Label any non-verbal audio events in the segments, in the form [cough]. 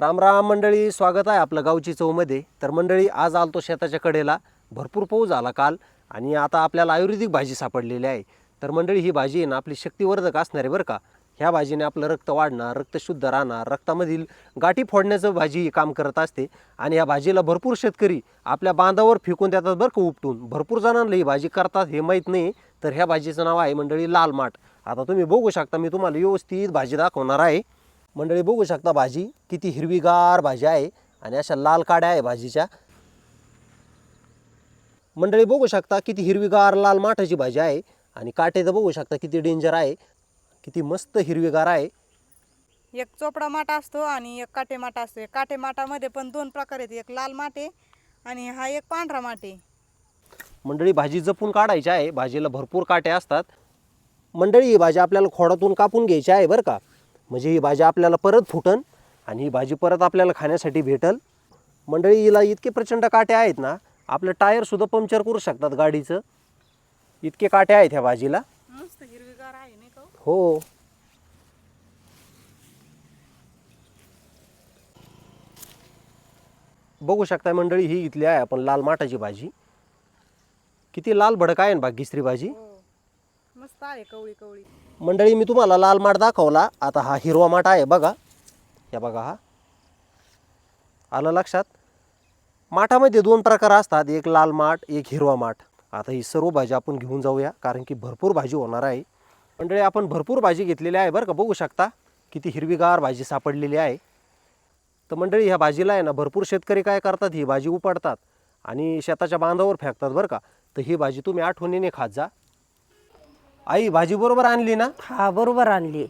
राम राम मंडळी स्वागत आहे आपलं गावची चौमध्ये. तर मंडळी आज आलतो शेताच्या कडेला. भरपूर पाऊस आला काल आणि आता आपल्याला आयुर्वेदिक भाजी सापडलेली आहे. तर मंडळी ही भाजी आहे ना आपली शक्तिवर्धक असणार आहे बरं का. ह्या भाजीने आपलं रक्त वाढणार रक्त शुद्ध राहणार रक्तामधील गाठी फोडण्याचं भाजी ही काम करत असते. आणि या भाजीला भरपूर शेतकरी आपल्या बांधावर फेकून देतात बरं का उपटून. भरपूर जणांना ही भाजी करतात हे माहीत नाही. तर ह्या भाजीचं नाव आहे मंडळी लाल माठ आता तुम्ही बघू शकता मी तुम्हाला व्यवस्थित भाजी दाखवणार आहे. मंडळी बघू शकता भाजी किती हिरवीगार भाजी आहे आणि अशा लाल काड्या आहे भाजीच्या. मंडळी बघू शकता किती हिरवीगार लाल माठाची भाजी आहे आणि काटे तर बघू शकता किती डेंजर आहे किती मस्त हिरवीगार आहे. एक चोपडा माटा असतो आणि एक काटे माटा असतो. एक काटे माटामध्ये पण दोन प्रकार आहेत. एक लाल माटे आणि हा एक पांढरा माटे मंडळी भाजी जपून काढायची आहे. भाजीला भरपूर काटे असतात. मंडळी ही भाजी आपल्याला खोडातून कापून घ्यायची आहे बरं का. म्हणजे ही भाजी आपल्याला परत फुटन आणि ही भाजी परत आपल्याला खाण्यासाठी भेटल. मंडळी हिला इतके प्रचंड काटे आहेत ना आपलं टायरसुद्धा पंक्चर करू शकतात गाडीचं. इतके काटे आहेत ह्या भाजीला. का हो? बघू शकता मंडळी ही इथली आहे आपण लाल माठाची भाजी. किती लाल भडक आहे ना भाग्यश्री भाजी. हो. मस्त आहे कवळी कवळी. मंडळी मी तुम्हाला लाल माठ दाखवला. आता हा हिरवा माठ आहे बघा. या बघा हा. आलं लक्षात? माठामध्ये दोन प्रकार असतात. एक लाल माठ एक हिरवा माठ. आता ही सर्व भाजी आपण घेऊन जाऊया कारण की भरपूर भाजी होणार आहे. मंडळी आपण भरपूर भाजी घेतलेली आहे बरं का? बघू शकता. किती हिरवीगार भाजी सापडलेली आहे. तर मंडळी ह्या भाजीला आहे ना भरपूर शेतकरी काय करतात? ही भाजी उपडतात आणि शेताच्या बांधावर फेकतात बरं का? तर ही भाजी तुम्ही आठवणीने खात जा. आई भाजी बरोबर आणली ना? हा बरोबर आणली.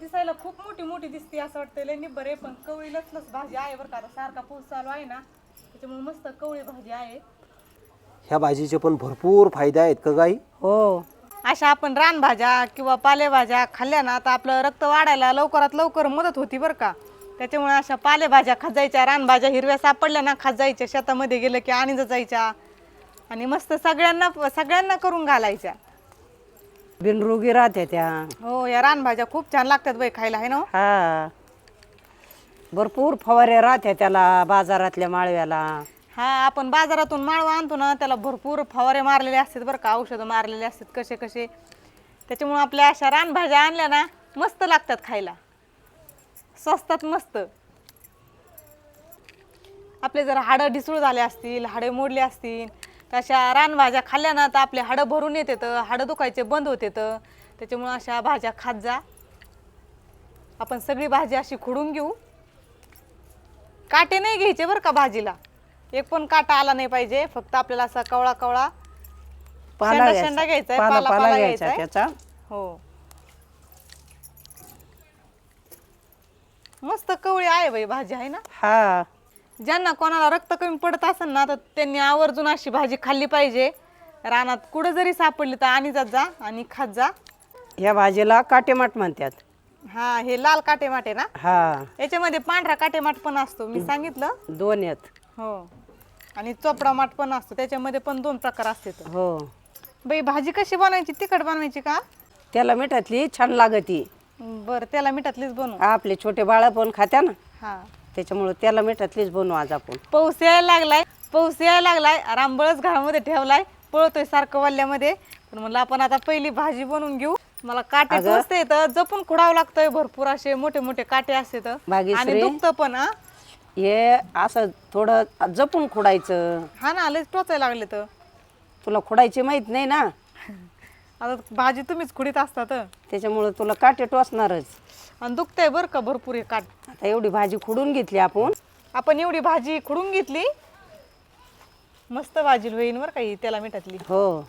दिसायला खूप मोठी मोठी दिसते असं वाटतं लय निब्बर आहे पण कवळी लचलच भाजी आहे बरं का. आता सारखा पाऊस चालू आहे ना त्याच्यामुळे मस्त कवळी भाजी आहे. ह्या भाजीचे पण भरपूर फायदे आहेत का गाई? हो. अशा आपण रानभाज्या किंवा पालेभाज्या खाल्ल्या ना तर आपलं रक्त वाढायला लवकरात लवकर मदत होती बरं का. त्याच्यामुळे अशा पालेभाज्या खाजायच्या रानभाज्या हिरव्या सापडल्या ना खाजायच्या शेतामध्ये गेलं की आणि जायच्या. आणि मस्त सगळ्यांना सगळ्यांना करून घालायच्या. बिनरोगी राहत्या त्या. हो या रानभाज्या खूप छान लागतात बाई खायला आहे ना? हो? हा भरपूर फवारे राहत्या त्याला बाजारातल्या माळव्याला. हा आपण बाजारातून माळवा आणतो ना त्याला भरपूर फवारे मारलेले असतात बरं का औषधं मारलेले असतात कसे कसे. त्याच्यामुळे आपल्या अशा रानभाज्या आणल्या ना मस्त लागतात खायला. स्वस्तात मस्त. आपले जर हाडं ढिसूळ झाले असतील हाडे मोडले असतील अशा रानभाज्या खाल्ल्या ना तर आपले हाडं भरून येते तर हाडं दुखायचे बंद होते तर त्याच्यामुळे अशा भाज्या खात जा. आपण सगळी भाजी अशी खुडून घेऊ. काटे नाही घ्यायचे बरं का भाजीला. एक पण काटा आला नाही पाहिजे फक्त आपल्याला असा कवळा कवळा पाला शेंडा- शेंडा घ्यायचा. आहे, पाला पाला- घ्यायचा घ्यायचा आहे. त्याचा. हो. मस्त कवळी आहे बाई भाजी आहे ना? हा. ज्यांना कोणाला रक्त कमी पडत असेल ना तर त्यांनी आवर्जून अशी भाजी खाल्ली पाहिजे. रानात कुठं जरी सापडली तर आणि जात जा आणि खात जा. या भाजीला काटेमाट म्हणतात. हा हे लाल काटेमाट आहे ना? हा. याच्यामध्ये पांढरा काटेमाट पण असतो. मी सांगितलं? दोन आहेत. हो. आणि चोपडा माठ पण असतो. त्याच्यामध्ये पण दोन प्रकार असतात. हो. बाई भाजी कशी बनवायची? तिखट बनवायची का? त्याला मिठातली छान लागती. बरं त्याला मिठातलीच बनवू. आपले छोटे बाळ पण खात्या ना? हा. त्याच्यामुळे त्याला मिठातलीच बनवू आज आपण. पाऊस यायला लागलाय पाऊस यायला लागलाय रामबळच घरामध्ये ठेवलाय पळतोय सारखं वल्ल्यामध्ये. पण म्हणलं आपण आता पहिली भाजी बनवून घेऊ. मला काटे अगं. टोचते तर जपून खुडावं लागतंय भरपूर असे मोठे मोठे काटे असते तर भाग्यश्री. आणि दुखतं पण हा. हे असं थोडं जपून खुडायचं. हा ना लयच टोचायला लागले तर तुला खुडायची माहीत नाही ना? [laughs] आता भाजी तुम्हीच खुडीत असतात. त्याच्यामुळे तुला काटे टोचणारच. आणि दुखतंय बरं का भरपूर हे काट आता एवढी भाजी खुडून घेतली आपण. आपण एवढी भाजी खुडून घेतली. मस्त भाजी होईन बरं का ही त्याला मिठातली. हो.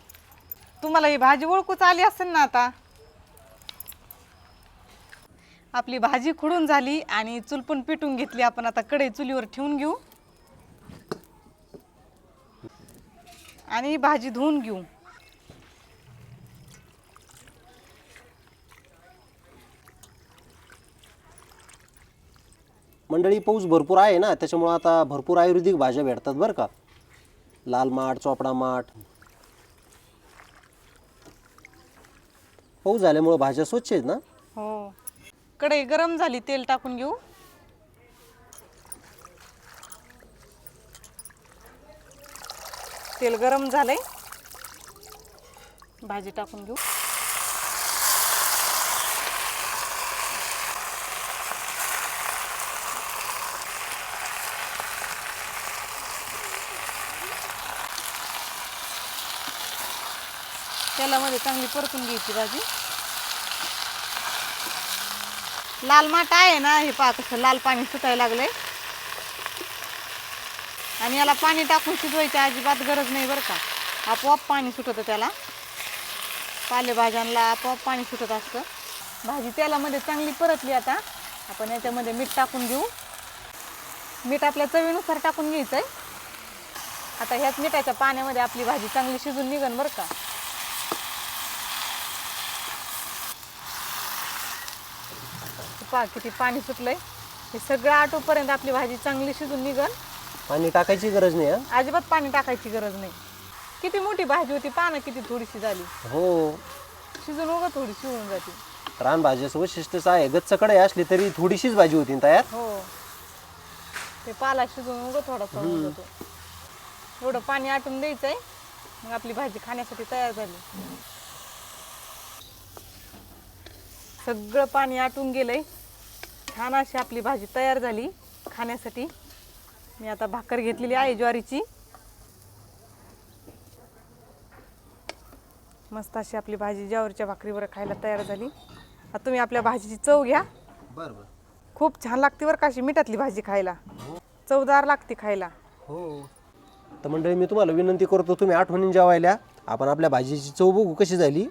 तुम्हाला ही भाजी ओळखूच आली असेल ना आता. आपली भाजी खुडून झाली आणि चूल पण पिटून घेतली. आपण आता कढई चुलीवर ठेवून घेऊ. आणि भाजी धुवून घेऊ. मंडळी पाऊस भरपूर आहे ना त्याच्यामुळं आता भरपूर आयुर्वेदिक भाज्या भेटतात बरं का. लाल माठ चोपडा माठ. पाऊस झाल्यामुळं भाज्या स्वच्छ आहेत ना? हो. कडे गरम झाली तेल टाकून घेऊ. तेल गरम झालंय. भाजी टाकून घेऊ. तेलामध्ये चांगली परतून घ्यायची भाजी. लाल माठ आहे ना हे पा कसं लाल पाणी सुटायला लागलंय. आणि याला पाणी टाकून शिजवायची अजिबात गरज नाही बरं का. आपोआप पाणी सुटतं त्याला. पालेभाज्यांना आपोआप पाणी सुटत असतं. भाजी तेलामध्ये चांगली परतली आता. आपण याच्यामध्ये मीठ टाकून घेऊ. मीठ आपल्या चवीनुसार टाकून घ्यायचं आहे आता ह्याच मिठाच्या पाण्यामध्ये आपली भाजी चांगली शिजून निघन बरं का. पहा किती पाणी सुटलंय. हे सगळं आटोपर्यंत आपली भाजी चांगली शिजून निघन. पाणी टाकायची गरज नाही हा? अजिबात पाणी टाकायची गरज नाही. किती मोठी भाजी होती पानं किती थोडीशी झाली. हो. शिजून उगा थोडी शिवून जाते. रानभाज्याचं वैशिष्ट्यच आहे. गच्च कढई असली तरी थोडीशीच भाजी होती ना तयार? हो. ते पाला शिजून उगा होऊन जातो. एवढं पाणी आटून द्यायचंय. मग आपली भाजी खाण्यासाठी तयार झाली. सगळं पाणी आटून गेलंय. छान अशी आपली भाजी तयार झाली खाण्यासाठी. मी आता भाकर घेतलेली आहे ज्वारीची. मस्त अशी आपली भाजी ज्वारीच्या भाकरीवर खायला तयार झाली. आता तुम्ही आपल्या भाजीची चव घ्या. बरं खूप छान लागते बरं का अशी मिठातली भाजी खायला. चवदार लागते खायला. हो. तर मंडळी मी तुम्हाला विनंती करतो तुम्ही आठवणीन जेवायला. आपण आपल्या भाजीची चव बघू कशी झाली.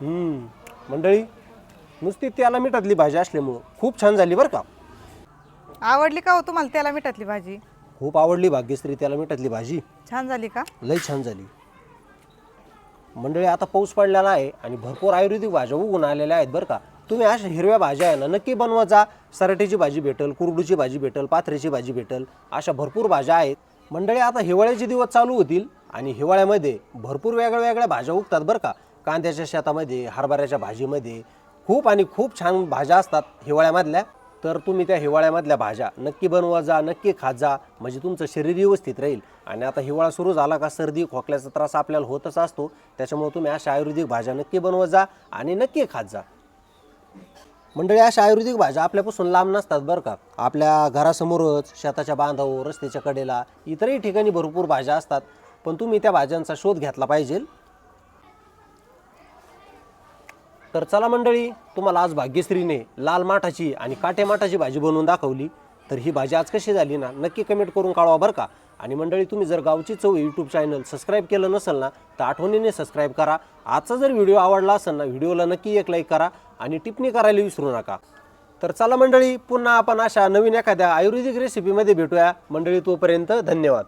मंडळी नुसती त्याला मिठातली भाजी असल्यामुळं खूप छान झाली बरं का? आवडली का हो तुम्हाला त्याला मिठातली भाजी? खूप आवडली भाग्यश्री त्याला मिठातली भाजी. छान झाली का? लई छान झाली. मंडळी आता पाऊस पडलेला आहे आणि भरपूर आयुर्वेदिक भाज्या उगून आलेल्या आहेत बरं का? तुम्ही अशा हिरव्या भाज्या आहे ना नक्की बनवा जा. सराटीची भाजी भेटल कुरडूची भाजी भेटल पाथऱ्याची भाजी भेटल अशा भरपूर भाज्या आहेत. मंडळी आता हिवाळ्याचे दिवस चालू होतील आणि हिवाळ्यामध्ये भरपूर वेगळ्या वेगळ्या भाज्या उगतात बरं का? कांद्याच्या शेतामध्ये हरभऱ्याच्या भाजीमध्ये खूप आणि खूप छान भाज्या असतात हिवाळ्यामधल्या. तर तुम्ही त्या हिवाळ्यामधल्या भाज्या नक्की बनवा जा नक्की खात जा म्हणजे तुमचं शरीर व्यवस्थित राहील. आणि आता हिवाळा सुरू झाला का सर्दी खोकल्याचा त्रास आपल्याला होतच असतो. त्याच्यामुळे तुम्ही अशा आयुर्वेदिक भाज्या नक्की बनवत जा आणि नक्की खात जा. मंडळी अशा आयुर्वेदिक भाज्या आपल्यापासून लांब नसतात बरं का. आपल्या घरासमोरच शेताच्या बांधावर रस्त्याच्या कडेला इतरही ठिकाणी भरपूर भाज्या असतात. पण तुम्ही त्या भाज्यांचा शोध घेतला पाहिजे. तर चला मंडळी तुम्हाला आज भाग्यश्रीने लाल माठाची आणि काटे माठाची भाजी बनवून दाखवली. तर ही भाजी आज कशी झाली ना नक्की कमेंट करून कळवा बरं का. आणि मंडळी तुम्ही जर गावची चव यूट्यूब चॅनल सबस्क्राईब केलं नसेल ना तर आठवणीने सबस्क्राईब करा. आजचा जर व्हिडिओ आवडला असेल ना व्हिडिओला नक्की एक लाईक करा आणि टिप्पणी करायला विसरू नका. तर चला मंडळी पुन्हा आपण अशा नवीन एखाद्या आयुर्वेदिक रेसिपीमध्ये भेटूया. मंडळी तोपर्यंत धन्यवाद.